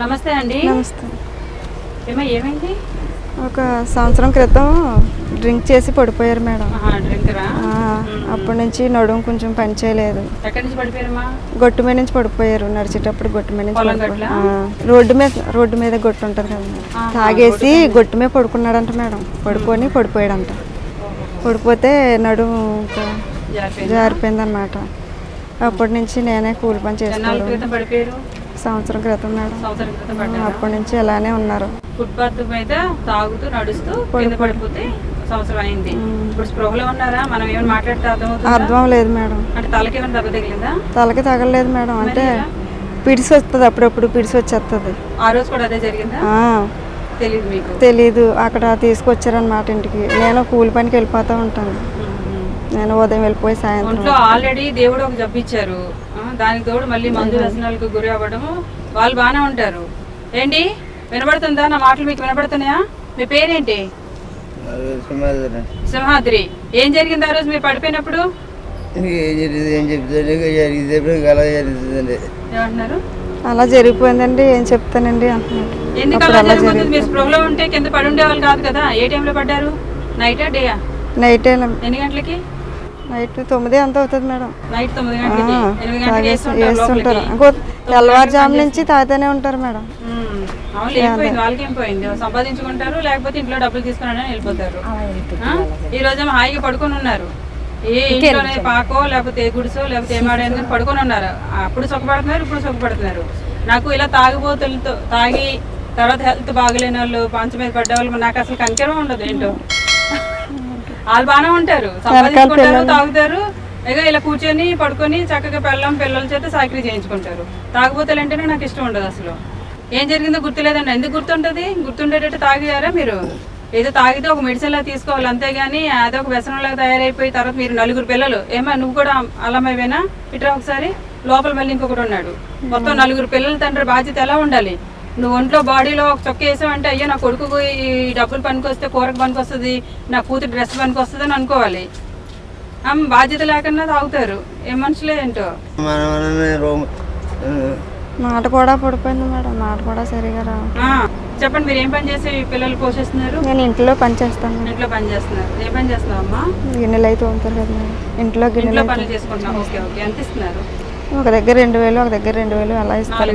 నమస్తే అండి. నమస్తే. ఏమో ఏమైంది? ఒక సంవత్సరం క్రితం డ్రింక్ చేసి పడిపోయారు మేడం. అప్పటి నుంచి నడుము కొంచెం పని చేయలేదు గొట్టు మీద నుంచి పడిపోయారు. నడిచేటప్పుడు గొట్టు మీద నుంచి రోడ్డు మీద రోడ్డు మీద గొట్టు ఉంటుంది కదా తాగేసి గొట్టు మీద పడుకున్నాడంట మేడం. పడుకొని పడిపోయాడంట. పడిపోతే నడుము ఇంకా జారిపోయింది? జారిపోయిందన్నమాట. అప్పటి నుంచి నేనే కూలి పని పడిపోయారు? సంవత్సరం క్రితం మేడం. అప్పటి నుంచి అలానే ఉన్నారు. ఫుట్పాత్ మీద తాగుతూ నడుస్తూ కింద పడిపోతే సంవత్సరం అయింది. ఇప్పుడు స్పృహలో ఉన్నారా? మనం ఏమైనా మాట్లాడితే అర్థం లేదు మేడం. అంటే తలకి ఏమైనా దెబ్బ తగిలిందా? తలకి తగలలేదు మేడం. అంటే పిడిసి వస్తుంది అప్పుడప్పుడు పిడిసి వచ్చేస్తుంది ఆ రోజు కూడా అదే జరిగిందా? ఆ, తెలియదు మీకు. తెలీదు. అక్కడ తీసుకొచ్చారనమాట ఇంటికి. నేను కూలి పనికి వెళ్ళిపోతూ ఉంటాను. నేను ఉదయం వెళ్ళిపోయి సాయంత్రం ఒంట్లో ఆల్రెడీ దేవుడు ఒక జబ్బు ఇచ్చారు. ఆ, దానికి తోడు మళ్ళీ మందు వ్యసనాలకు గురి అవ్వడము. వాళ్ళు బాగానే ఉంటారు. ఏంటి? వినబడుతుందా? నా మాటలు మీకు వినబడుతున్నాయా? మీ పేరేంటి? సింహాద్రి. ఏం జరిగింది ఆ రోజు? మీరు పడిపోయినప్పుడు? అలా జరుగుతుందండి ఏమంటున్నారు? అలా జరిగిపోయిందండి. ఏం చెప్తానండి? అంటున్నాడు ఎందుకు అలా జరుగుతుంది? మీరు స్పృహలో ఉంటే కింద పడి ఉండేవాళ్ళు కాదు కదా. ఏ టైంలో పడ్డారు? నైటా డేయా నైట్ ఎన్ని గంటలకి? నైట్ తొమ్మిది ఎంత అవుతుంది మేడం. వేస్తుంటారు ఇంకో తెల్లవారుజాము నుంచి తాగుతూనే ఉంటారు మేడం. సంపాదించుకుంటారు లేకపోతే ఇంట్లో డబ్బులు తీసుకుని వెళ్ళిపోతారు? ఈ రోజు హాయిగా పడుకొని ఉన్నారు. ఏ ఇంట్లోనే పాకో లేకపోతే ఏ గుడిసో లేకపోతే ఏ మాడైనా పడుకొని ఉన్నారు. అప్పుడు సుఖపడుతున్నారు ఇప్పుడు సుఖపడుతున్నారు. నాకు ఇలా తాగుబోతులతో తాగి తర్వాత హెల్త్ బాగలేని వాళ్ళు పంచ మీద పడ్డ వాళ్ళు నాకు అసలు కంకరం ఉండదు ఏంటో. వాళ్ళు బాగానే ఉంటారు. సంపాదించుకుంటారు తాగుతారు. ఇక ఇలా కూర్చొని పడుకొని చక్కగా పెళ్ళం పిల్లల చేత సాకరీ చేయించుకుంటారు. తాగుబోతులు అంటేనే నాకు ఇష్టం ఉండదు అసలు. ఏం జరిగిందో గుర్తులేదండి. ఎందుకు గుర్తుంటది? గుర్తుండేటట్టు తాగారా మీరు? ఏదో తాగితే ఒక మెడిసిన్ లా తీసుకోవాలి అంతేగాని అదే ఒక వ్యసనంలాగా తయారైపోయి తర్వాత మీరు నలుగురు పిల్లలు. ఏమా నువ్వు కూడా అల్లమైవేనా ఇట్రా ఒకసారి. లోపల మళ్ళీ ఇంకొకటి ఉన్నాడు. మొత్తం నలుగురు పిల్లల తండ్రి బాధ్యత ఎలా ఉండాలి? నువ్వు ఒంట్లో బాడీలో ఒక చొక్క వేసావంటే అయ్యో నా కొడుకు ఈ డబ్బులు పనికి వస్తే కూరకు పనికి వస్తుంది నా కూతురు డ్రెస్ పనికి వస్తుంది అని అనుకోవాలి. ఆమె బాధ్యత లేకుండా తాగుతారు. ఏ మనుషులే ఏంటో? మాట కూడా పడిపోయింది మేడం. మాట కూడా సరిగా రావు ఆ, చెప్పండి మీరు ఏం పని చేసి పిల్లలు పోషిస్తున్నారు? నేను ఇంట్లో పని చేస్తాను. ఇంట్లో పని చేస్తున్నారు. ఏం పని చేస్తున్నావు అమ్మా? గిన్నెలు అయితే తోముతారు కదా ఇంట్లో గిన్నెలు పనులు చేసుకుంటున్నాం ఓకే ఓకే. ఎంత ఇస్తున్నారు? ఒక దగ్గర రెండు వేలు ఒక దగ్గర రెండు వేలు అలా ఇస్తారు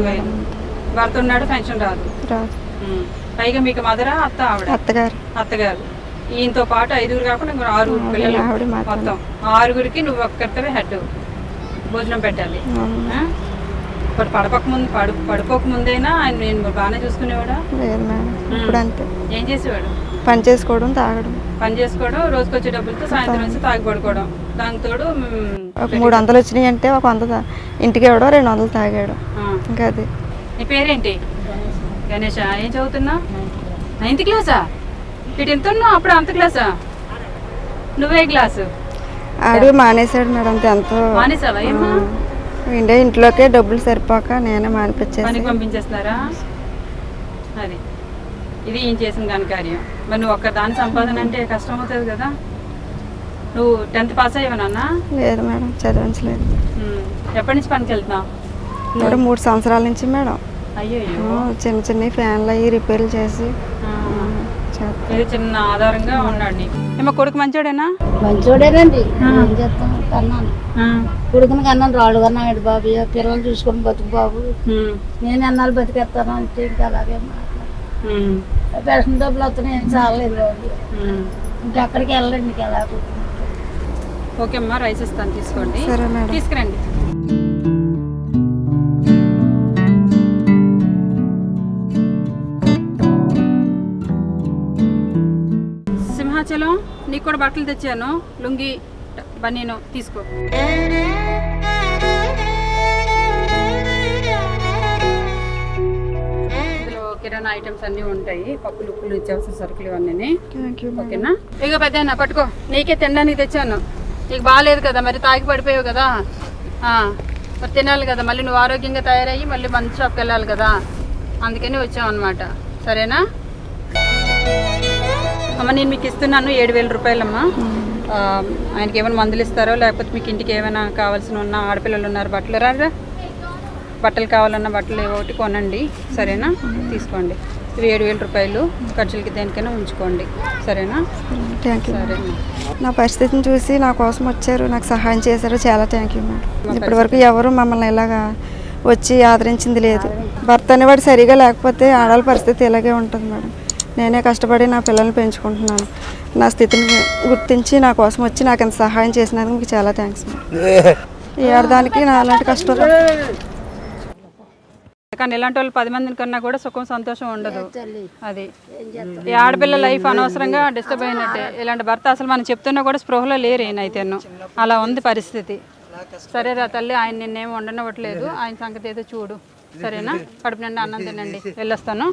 భర్త ఉన్నాడు పెన్షన్ రాదు. రాదు. పైగా మీకు మదరా అత్త ఆవిడ? అత్తగారు. అత్తగారు. ఈయనతో పాటు ఐదుగురు కాకుండా ఇంకో ఆరుగురు పిల్లలు. మొత్తం. ఆరుగురికి నువ్వు ఒక్కరితోనే హెడ్. భోజనం పెట్టాలి? ఇప్పుడు పడపక ముందు పడు పడిపోక ముందైనా ఆయన నేను బాగానే చూసుకునేవాడా? లేదు మేడం. ఇప్పుడు అంతే. ఏం చేసేవాడు? పని చేసుకోవడం తాగడం. పని చేసుకోవడం రోజుకి వచ్చే డబ్బులతో సాయంత్రం వచ్చి తాగి పడుకోవడం దానికి తోడు ఒక మూడు వందలు వచ్చినాయి అంటే ఒక వంద ఇంటికి ఇవ్వడం రెండు వందలు తాగాడు. ఇంకా అది. నీ పేరేంటి? గణేష ఏం చదువుతున్నా నైన్త్ క్లాసా ఇటు ఎంత ఉన్నావు? అప్పుడు అంత క్లాసా నువ్వే క్లాసు ఆడు మానేశాడు మేడం ఎంతో మానేసావా? ఏమ్మా? ఇండే ఇంట్లోకే డబ్బులు సరిపోక నేనే మానిపించేసి. పంపించేస్తున్నారా? అది. ఇది ఏం చేసిన దాని కార్యం? మరి నువ్వు ఒక్క దాని సంపాదన అంటే కష్టం అవుతుంది కదా. నువ్వు టెన్త్ పాస్ అయ్యావనన్నా లేదు మేడం చదివించలేదు. ఎప్పటి నుంచి పనికి వెళ్తున్నావు? మూడు సంవత్సరాల నుంచి మేడం. చిన్న చిన్న ఫ్యాన్లు అవి రిపేర్లు చేసి. ఇది చిన్న ఆధారంగా నీకు ఏమో కొడుకు మంచోడేనా? మంచోడేనండి. ఏం చేస్తాం? కన్నాను. కొడుకుని కన్నాను. రాళ్ళు కన్నాడు బాబు. పిల్లలు చూసుకొని బతుకు బాబు. నేను ఎన్నాళ్ళు బతికేస్తాను అంటే ఇంకా అలాగే పెన్షన్ డబ్బులు వస్తున్నాయి. ఏం బాబు. ఉమ్. ఇంకా అక్కడికి వెళ్ళండి. ఇంకా ఎలా ఓకే అమ్మా రైస్ ఇస్తాను. తీసుకోండి. తీసుకురండి. సింహాచలం నీకు కూడా బట్టలు తెచ్చాను. లుంగి బనీను తీసుకో. ఇందులో కిరాణా ఐటమ్స్ అన్నీ ఉంటాయి. పప్పులు ఉప్పులు నిత్యావసర సరుకులు ఇవన్నీ ఓకేనా? ఇక పెద్ద పట్టుకో. నీకే తినడానికి తెచ్చాను. నీకు బాగాలేదు కదా మరి తాగి పడిపోయావు కదా. మరి తినాలి కదా. మళ్ళీ నువ్వు ఆరోగ్యంగా తయారయ్యి మళ్ళీ మంచి షాప్కి వెళ్ళాలి కదా. అందుకని వచ్చాం అనమాట సరేనా? అమ్మ నేను మీకు ఇస్తున్నాను ఏడు వేల రూపాయలమ్మా. ఆయనకి ఏమైనా మందులు ఇస్తారో లేకపోతే మీకు ఇంటికి ఏమైనా కావాల్సిన ఉన్న ఆడపిల్లలు ఉన్నారు బట్టలు రారా? బట్టలు కావాలన్న బట్టలు ఒకటి కొనండి సరేనా? తీసుకోండి. ఇవి ఏడు వేల రూపాయలు ఖర్చులకి దేనికైనా ఉంచుకోండి సరేనా? థ్యాంక్ యూ సరే నా పరిస్థితిని చూసి నా కోసం వచ్చారు నాకు సహాయం చేశారు చాలా థ్యాంక్ యూ మేడం ఇప్పటి వరకు ఎవరు మమ్మల్ని ఇలాగా వచ్చి ఆదరించింది లేదు. భర్త అనేవాడు సరిగా లేకపోతే ఆడవాళ్ళ పరిస్థితి ఇలాగే ఉంటుంది మేడం నేనే కష్టపడి నా పిల్లల్ని పెంచుకుంటున్నాను. నా స్థితిని గుర్తించి నా కోసం వచ్చి నాకు ఇంత సహాయం చేసినందుకు మీకు చాలా థ్యాంక్స్ ఈ ఆడదానికి నా అలాంటి కష్టం కానీ ఇలాంటి వాళ్ళు పది మందిని కన్నా కూడా సుఖం సంతోషం ఉండదు. అది. ఈ ఆడపిల్ల లైఫ్ అనవసరంగా డిస్టర్బ్ అయినట్టే. ఇలాంటి భర్త అసలు మనం చెప్తున్నా కూడా స్పృహలో లేరు ఈయనైతేను అలా ఉంది పరిస్థితి. సరేరా తల్లి ఆయన నిన్నేం వండనివ్వట్లేదు. ఆయన సంగతి ఏదో చూడు. సరేనా? కడుపు నిండా అన్నం తినండి. వెళ్ళొస్తాను.